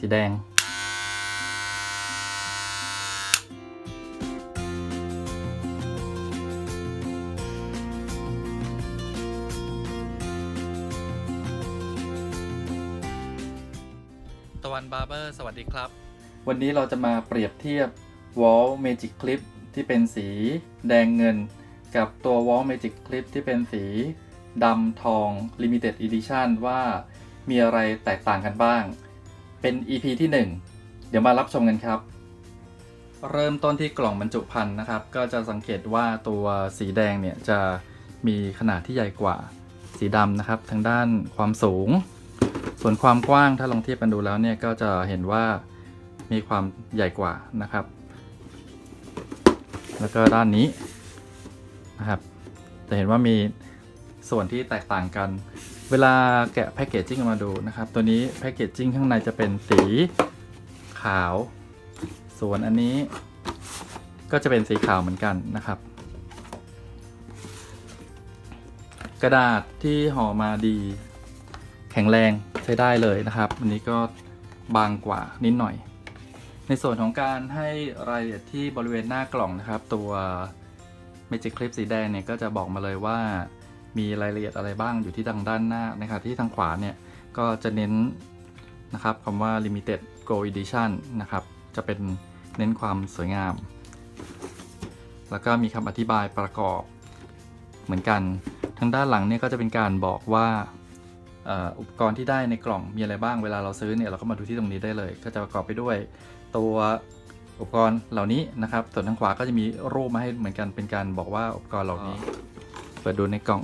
สีแดง ตะวันบาร์เบอร์สวัสดีครับ วันนี้เราจะมาเปรียบเทียบ Wall Magic Clip ที่เป็นสีแดงเงิน กับตัว Wall Magic Clip ที่เป็นสีดำทอง Limited Edition ว่ามีอะไรแตกต่างกันบ้าง เป็น EP ที่ 1 เดี๋ยวมารับชมกันครับ เริ่มต้นที่กล่องบรรจุภัณฑ์นะครับ ก็จะสังเกตว่าตัวสีแดงเนี่ยจะมีขนาดที่ใหญ่กว่าสีดำนะครับ ทางด้านความสูง ส่วนความกว้างถ้าลองเทียบกันดูแล้วเนี่ยก็จะเห็นว่ามีความใหญ่กว่านะครับ แล้วก็ด้านนี้นะครับจะเห็นว่ามีส่วนที่แตกต่างกัน เวลาแกะแพคเกจจิ้งออกมาดูนะครับ ตัวนี้แพคเกจจิ้งข้างในจะเป็นสีขาว ส่วนอันนี้ก็จะเป็นสีขาวเหมือนกันนะครับ กระดาษที่ห่อมาดี แข็งแรงใช้ได้เลยนะครับ อันนี้ก็บางกว่านิดหน่อย ในส่วนของการให้รายละเอียดที่บริเวณหน้ากล่องนะครับ ตัว Magic Clip สีแดงเนี่ยก็จะบอกมาเลยว่า มีรายละเอียดอะไรบ้างอยู่ที่ทางด้านหน้านะครับที่ทางขวาเนี่ยก็จะเน้นนะครับคำว่า Limited Gold Edition นะครับ จะเป็นเน้นความสวยงาม แล้วก็มีคำอธิบายประกอบเหมือนกัน ทางด้านหลังเนี่ยก็จะเป็นการบอกว่าอุปกรณ์ที่ได้ในกล่องมีอะไรบ้างเวลาเราซื้อเนี่ยเราก็มาดูที่ตรงนี้ได้เลย ก็จะประกอบไปด้วยตัวอุปกรณ์เหล่านี้นะครับ ส่วนทางขวาก็จะมีรูปมาให้เหมือนกันเป็นการบอกว่าอุปกรณ์เหล่านี้ เปิดดูในกล่อง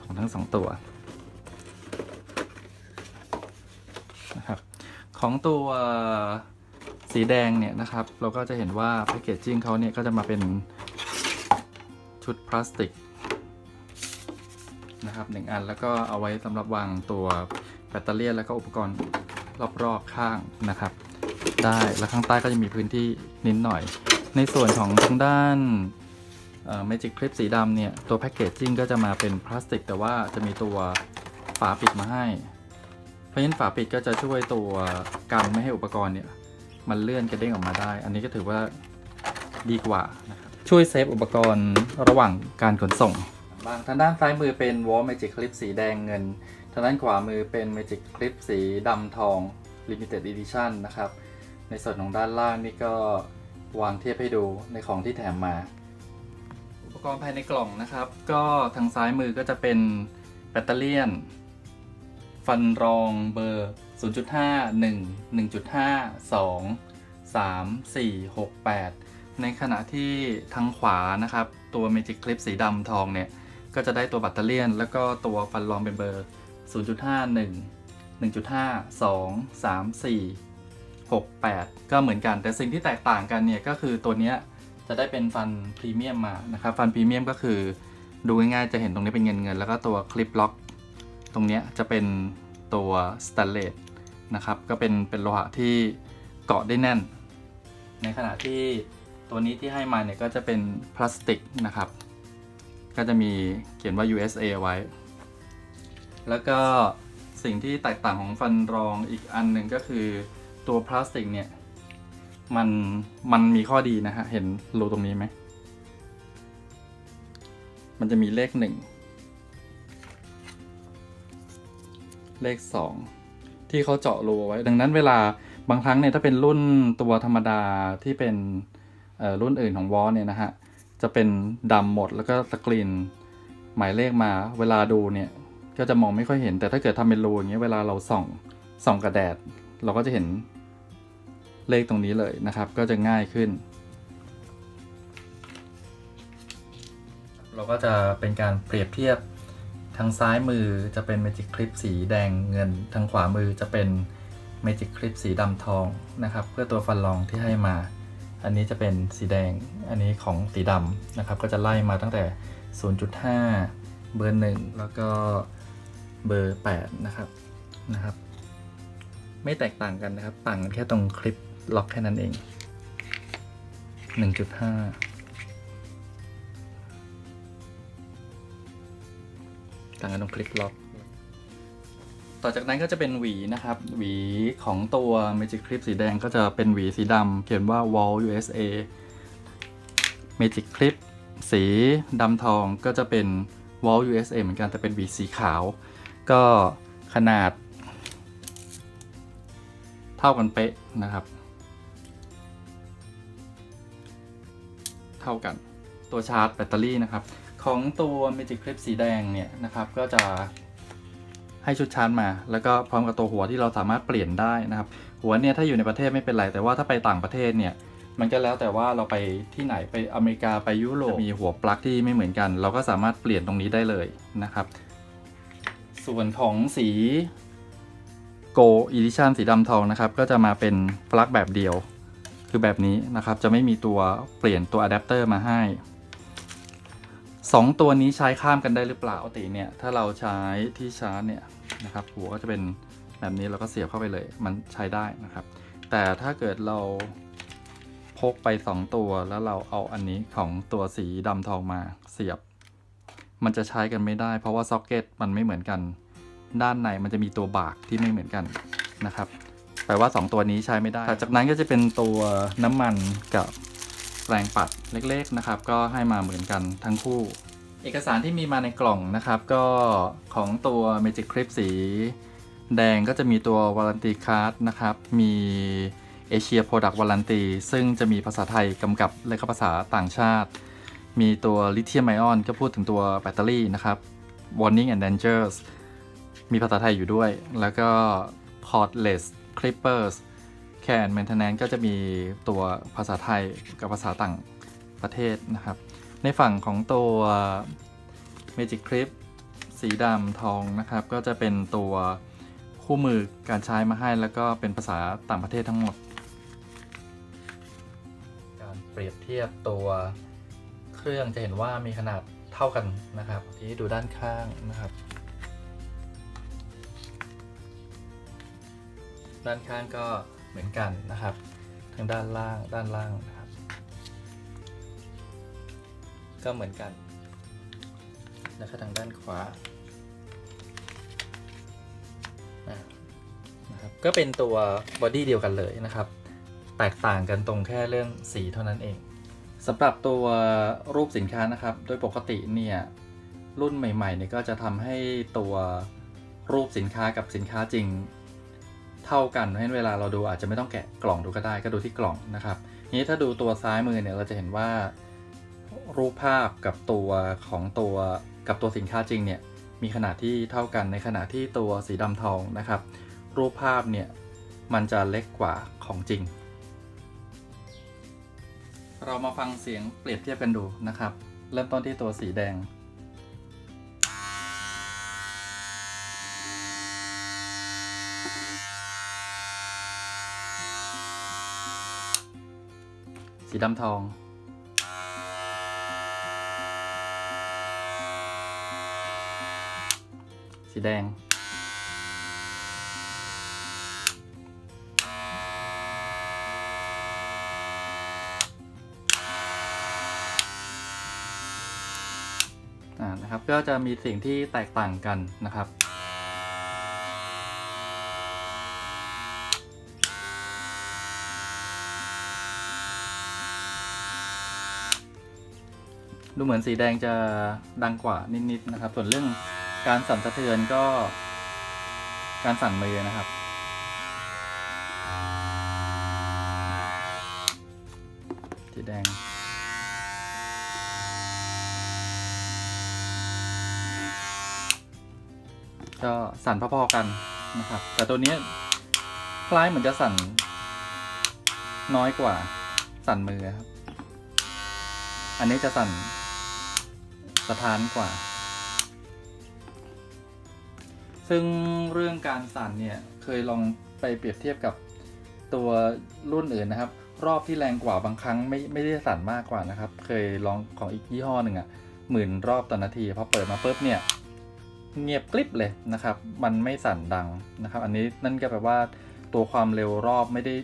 ของทั้งสองตัวนะครับของตัวสีแดงเนี่ยนะครับ เราก็จะเห็นว่าแพคเกจจิ้งเขาเนี่ยก็จะมาเป็นชุดพลาสติกนะครับหนึ่งอันแล้วก็เอาไว้สำหรับวางตัวแบตเตอรี่แล้วก็อุปกรณ์รอบๆข้างนะครับ ได้แล้วข้างใต้ก็จะมีพื้นที่นิดหน่อย ในส่วนของทางด้าน เอ่อ Magic Clip สีดำเนี่ย ตัวแพคเกจจิ้งก็จะมาเป็นพลาสติก แต่ว่าจะมีตัวฝาปิดมาให้ เพราะฉะนั้นฝาปิดก็จะช่วยตัวกันไม่ให้อุปกรณ์เนี่ย มันเลื่อนกระเด้งออกมาได้ อันนี้ก็ถือว่าดีกว่านะครับช่วยเซฟอุปกรณ์ระหว่างการขนส่งบางทางด้านซ้ายมือเป็น Wall Magic Clip สีแดงเงิน ทางด้านขวามือเป็น Magic Clip สีดำทอง Limited Edition นะครับ ในส่วนของด้านล่างนี่ก็วางเทียบให้ดูในของที่แถมมา ปกรณ์ภายในกล่องนะครับ ก็ทางซ้ายมือก็จะเป็นแบตเตอรี่นฟันรองเบอร์ 0.5 1 1.5 2 3 4 6 8 ในขณะที่ทางขวานะครับ ตัว Magic Clip สีดำทองเนี่ย ก็จะได้ตัวแบตเตอรี่นแล้วก็ตัวฟันรองเป็นเบอร์ 0.5 1 1.5 2 3 4 6 8 ก็เหมือนกัน แต่สิ่งที่แตกต่างกันเนี่ย ก็คือตัวเนี้ย จะได้เป็นฟันพรีเมียมมานะครับ ฟันพรีเมียมก็คือดูง่ายๆจะเห็นตรงนี้เป็นเงินเงิน แล้วก็ตัวคลิปล็อก ตรงนี้จะเป็นตัวสแตนเลสนะครับก็เป็นเป็นโลหะที่เกาะได้แน่น ในขณะที่ตัวนี้ที่ให้มาเนี่ยก็จะเป็นพลาสติกนะครับ ก็จะมีเขียนว่า USA ไว้ แล้วก็สิ่งที่แตกต่างของฟันรองอีกอันหนึ่งก็คือตัวพลาสติกเนี่ย มันมันมีข้อดีนะฮะ เห็นรูตรงนี้ไหม มันจะมีเลขหนึ่ง เลขสองที่เขาเจาะรูเอาไว้ ดังนั้นเวลาบางครั้งเนี่ยถ้าเป็นรุ่นตัวธรรมดาที่เป็นรุ่นอื่นของวอลเนี่ยนะฮะ จะเป็นดำหมดแล้วก็สกรีนหมายเลขมาเวลาดูเนี่ยก็จะมองไม่ค่อยเห็น แต่ถ้าเกิดทำเป็นรูอย่างเงี้ยเวลาเราส่องส่องกระแดด เราก็จะเห็น เลขตรงนี้เลยนะครับ ก็จะง่ายขึ้น เราก็จะเป็นการเปรียบเทียบทางซ้ายมือจะเป็น Magic Clip สีแดงเงิน ทางขวามือจะเป็น Magic Clip สีดำทองนะครับ เพื่อตัวฟันรองที่ให้มา อันนี้จะเป็นสีแดง อันนี้ของสีดำนะครับ ก็จะไล่มาตั้งแต่ 0.5 เบอร์ 1 แล้วก็เบอร์ 8 นะครับนะครับ ไม่แตกต่างกันนะครับ ต่างกันแค่ตรงคลิป ล็อกแค่นั้นเอง 1.5 ต่างกันตรงคลิปล็อก ต่อจากนั้นก็จะเป็นหวีนะครับ หวีของตัว Magic Clip สีแดงก็จะเป็นหวีสีดำเขียนว่า Wall USA Magic Clip สีดำทองก็จะเป็น Wall USA เหมือนกันแต่เป็นหวีสีขาว ก็ขนาดเท่ากันเป๊ะนะครับ เท่ากัน ตัวชาร์จแบตเตอรี่นะครับ ของตัว Magic Clip สีแดงเนี่ยนะครับก็จะให้ชุดชาร์จมา แล้วก็พร้อมกับตัวหัวที่เราสามารถเปลี่ยนได้นะครับ หัวเนี่ยถ้าอยู่ในประเทศไม่เป็นไร แต่ว่าถ้าไปต่างประเทศเนี่ยมันก็แล้วแต่ว่าเราไปที่ไหนไปอเมริกาไปยุโรปมีหัวปลั๊กที่ไม่เหมือนกัน เราก็สามารถเปลี่ยนตรงนี้ได้เลยนะครับ ส่วนของสี Go Edition สีดำทองนะครับ ก็จะมาเป็นปลั๊กแบบเดียว คือแบบนี้นะครับ จะไม่มีตัวเปลี่ยนตัวอะแดปเตอร์มาให้ 2 ตัวนี้ใช้ข้ามกันได้หรือเปล่าปกติเนี่ยถ้าเราใช้ที่ชาร์จเนี่ยนะครับหัวก็จะเป็นแบบนี้เราก็เสียบเข้าไปเลย มันใช้ได้นะครับ แต่ถ้าเกิดเราพกไป 2 ตัวแล้วเราเอาอันนี้ของตัวสีดำทองมาเสียบ มันจะใช้กันไม่ได้ เพราะว่าซ็อกเก็ตมันไม่เหมือนกัน ด้านในมันจะมีตัวบากที่ไม่เหมือนกันนะครับ แปลว่า 2 ตัวนี้ใช้ไม่ได้ จากนั้นก็จะเป็นตัวน้ำมันกับแปรงปัดเล็กๆนะครับ ก็ให้มาเหมือนกันทั้งคู่ เอกสารที่มีมาในกล่องนะครับ ก็ของตัว Magic Clip สี แดงก็จะมีตัว Warranty Card นะครับ มี Asia Product Warranty ซึ่งจะมีภาษาไทยกำกับและก็ภาษาต่างชาติ มีตัว Lithium Ion ก็พูดถึงตัวแบตเตอรี่นะครับ Warning and Dangers มีภาษาไทยอยู่ด้วย แล้วก็ Cordless Clippers Can Maintenance ก็จะมีตัวภาษาไทยกับภาษาต่างประเทศนะครับ ในฝั่งของตัว Magic Clip สีดำทองนะครับ ก็จะเป็นตัวคู่มือการใช้มาให้แล้วก็เป็นภาษาต่างประเทศทั้งหมด การเปรียบเทียบตัวเครื่องจะเห็นว่ามีขนาดเท่ากันนะครับ ที่ดูด้านข้างนะครับ ด้านข้างก็เหมือนกันนะครับ ทั้งด้านล่างด้านล่างนะครับ ก็เหมือนกัน แล้วก็ทางด้านขวานะครับก็เป็นตัวบอดี้เดียวกันเลยนะครับ แตกต่างกันตรงแค่เรื่องสีเท่านั้นเองสำหรับตัวรูปสินค้านะครับ โดยปกติเนี่ยรุ่นใหม่ๆเนี่ยก็จะทำให้ตัวรูปสินค้ากับสินค้าจริง เท่ากันเพราะฉะนั้นเวลาเราดูอาจจะไม่ต้องแกะกล่องดูก็ได้ก็ดูที่กล่องนะครับนี้ถ้าดูตัวซ้ายมือเนี่ยเราจะเห็นว่ารูปภาพกับตัวของตัวกับตัวสินค้าจริงเนี่ยมีขนาดที่เท่ากันในขณะที่ตัวสีดำทองนะครับ รูปภาพเนี่ยมันจะเล็กกว่าของจริง เรามาฟังเสียงเปรียบเทียบกันดูนะครับ เริ่มต้นที่ตัวสีแดง สีดำทอง สีแดงอ่านะครับ ก็จะมีสิ่งที่แตกต่างกันนะครับ ดูเหมือนสีแดงจะดังกว่านิดๆนะครับ ส่วนเรื่องการสั่นสะเทือนก็การสั่นมือนะครับ สีแดงก็สั่นพอๆกันนะครับ แต่ตัวนี้คล้ายเหมือนจะสั่นน้อยกว่าสั่นมือครับ อันนี้จะสั่น สะท้านกว่า ซึ่งเรื่องการสั่นเนี่ยเคยลองไปเปรียบเทียบกับตัวรุ่นอื่นนะครับ รอบที่แรงกว่าบางครั้งไม่ไม่ได้สั่นมากกว่านะครับ เคยลองของอีกยี่ห้อหนึ่งอะ่ะหมื่นรอบต่อนาทีพอเปิดมาปุ๊บเนี่ยเงียบกริบเลยนะครับ มันไม่สั่นดังนะครับ อันนี้นั่นก็แปลว่าตัวความเร็วรอบไม่ได้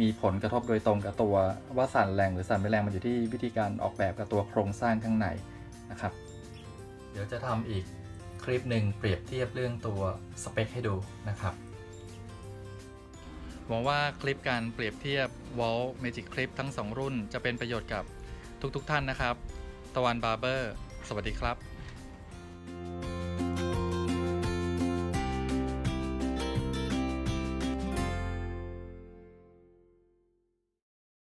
มีผลกระทบโดยตรงกับตัวว่าสั่นแรงหรือสั่นไม่แรงมันอยู่ที่วิธีการออกแบบกับตัวโครงสร้างข้างใน นะครับ เดี๋ยวจะทำอีกคลิปหนึ่งเปรียบเทียบเรื่องตัวสเปคให้ดูนะครับหวังว่าคลิปการเปรียบเทียบ Wall Magic Clip ทั้ง 2 รุ่น จะเป็นประโยชน์กับทุกๆทท่านนะครับ ตะวันบาร์เบอร์ สวัสดีครับ